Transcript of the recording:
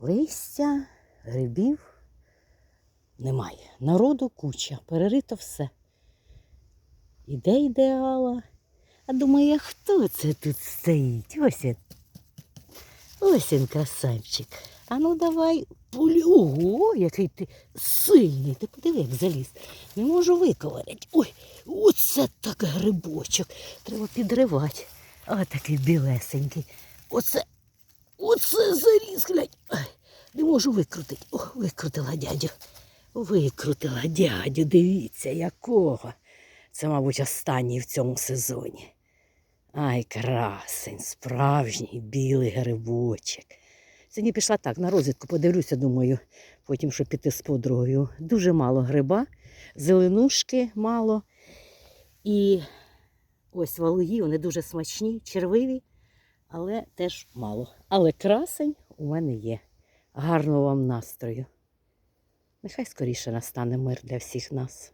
Листя, грибів немає. Народу куча, перерито все. Іде ідеала. А думає, хто це тут стоїть? Ось він. Ось він красавчик. А ну давай. Ого, який ти сильний. Ти подиви, як заліз. Не можу виковирять. Ой, оце так грибочок. Треба підривати. О, такий білесенький. Оце, оце заліз, глянь. Не можу викрутити. О, викрутила дядю. Викрутила дядю, дивіться, якого. Це, мабуть, останній в цьому сезоні. Ай, красень, справжній білий грибочок. Сьогодні пішла так, на розвідку подивлюся, думаю, потім що піти з подругою. Дуже мало гриба, зеленушки мало. І ось валуї, вони дуже смачні, червиві, але теж мало. Але красень у мене є. Гарного вам настрою. Нехай скоріше настане мир для всіх нас.